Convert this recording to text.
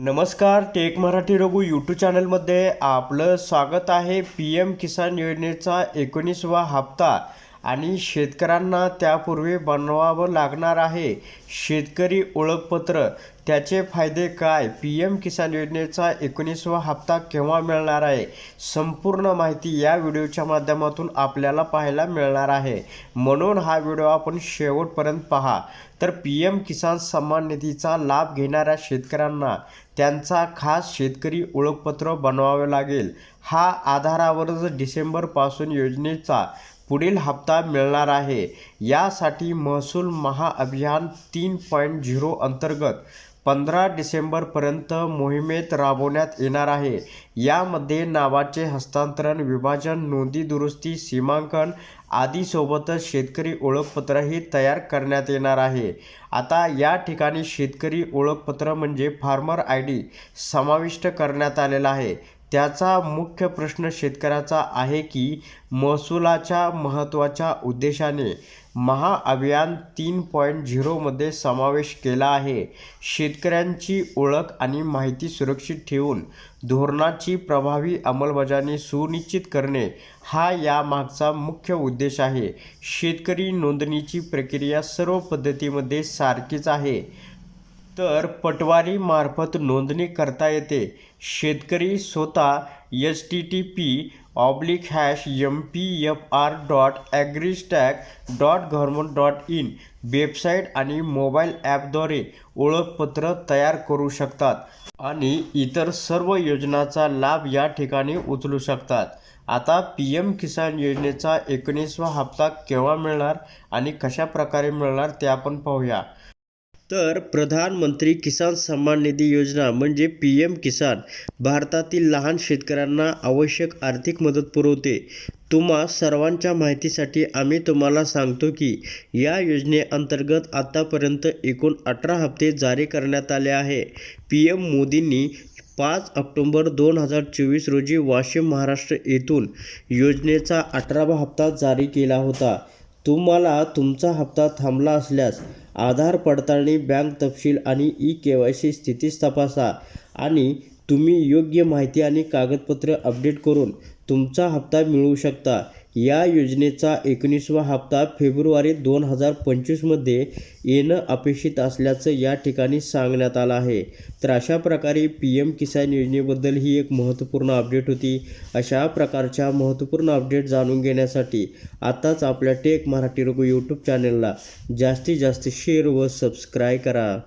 नमस्कार take Marathi Raghu YouTube चॅनलमध्ये आपलं स्वागत आहे. पी एम किसान योजनेचा एकोणीसवा हप्ता. आणि शेतकऱ्यांना त्यापूर्वी बनवावं लागणार आहे. शेतकरी ओळखपत्र. त्याचे फायदे काय? पी एम किसान योजनेचा एकोणीसवा हप्ता केव्हा मिळणार आहे? संपूर्ण माहिती या व्हिडिओच्या माध्यमातून आपल्याला पाहायला मिळणार आहे. म्हणून हा व्हिडिओ आपण शेवटपर्यंत पहा. तर पी एम किसान सन्मान निधीचा लाभ घेणाऱ्या शेतकऱ्यांना त्यांचा खास शेतकरी ओळखपत्र बनवावे लागेल. हा आधारावरच डिसेंबरपासून योजनेचा पुढील हप्ता मिळणार आहे. यासाठी महसूल महाअभियान तीन पॉईंट झिरो अंतर्गत पंधरा डिसेंबरपर्यंत मोहिमेत राबवण्यात येणार आहे. यामध्ये नावाचे हस्तांतरण विभाजन नोंदी दुरुस्ती सीमांकन आदीसोबतच शेतकरी ओळखपत्रही तयार करण्यात येणार आहे. आता या ठिकाणी शेतकरी ओळखपत्र म्हणजे फार्मर आय डी समाविष्ट करण्यात आलेला आहे. त्याचा मुख्य प्रश्न शेतकऱ्याचा आहे की महसुलाच्या महत्त्वाच्या उद्देशाने महाअभियान तीन पॉईंट झिरोमध्ये समावेश केला आहे. शेतकऱ्यांची ओळख आणि माहिती सुरक्षित ठेवून धोरणाची प्रभावी अंमलबजावणी सुनिश्चित करणे हा यामागचा मुख्य उद्देश आहे. शेतकरी नोंदणीची प्रक्रिया सर्व पद्धतीमध्ये सारखीच आहे. तर पटवारीमार्फत नोंदणी करता येते. शेतकरी स्वतः H T T P oblique hash M P F R dot agristack dot government dot in website आणि मोबाईल ॲपद्वारे ओळखपत्र तयार करू शकतात आणि इतर सर्व योजनांचा लाभ या ठिकाणी उचलू शकतात. आता पी एम किसान योजनेचा एकोणीसवा हप्ता केव्हा मिळणार आणि कशा प्रकारे मिळणार ते आपण पाहूया. तर प्रधानमंत्री किसान सन्मान निधी योजना म्हणजे पी एम किसान भारतातील लहान शेतकऱ्यांना आवश्यक आर्थिक मदत पुरवते. तुम्हा सर्वांच्या माहितीसाठी आम्ही तुम्हाला सांगतो की या योजनेअंतर्गत आतापर्यंत एकूण अठरा हप्ते जारी करण्यात आले आहे. पी एम मोदींनी पाच ऑक्टोंबर दोन हजार चोवीस रोजी वाशिम महाराष्ट्र येथून योजनेचा अठरावा हप्ता जारी केला होता. तुम्हाला तुमचा हप्ता थांबला असल्यास आधार पडताळणी बँक तपशील आणि ई के वाय सी स्थितीस तपासा आणि तुम्ही योग्य माहिती आणि कागदपत्रे अपडेट करून तुमचा हप्ता मिळवू शकता. या योजनेचा एकोणीसवा हप्ता फेब्रुवारी दोन हजार पंचवीसमध्ये येणं अपेक्षित असल्याचं या ठिकाणी सांगण्यात आलं आहे. तर अशा प्रकारे पी एम किसान योजनेबद्दल ही एक महत्त्वपूर्ण अपडेट होती. अशा प्रकारच्या महत्त्वपूर्ण अपडेट जाणून घेण्यासाठी आत्ताच आपल्या टेक मराठी रघु यूट्यूब चॅनलला जास्तीत जास्त शेअर व सबस्क्राईब करा.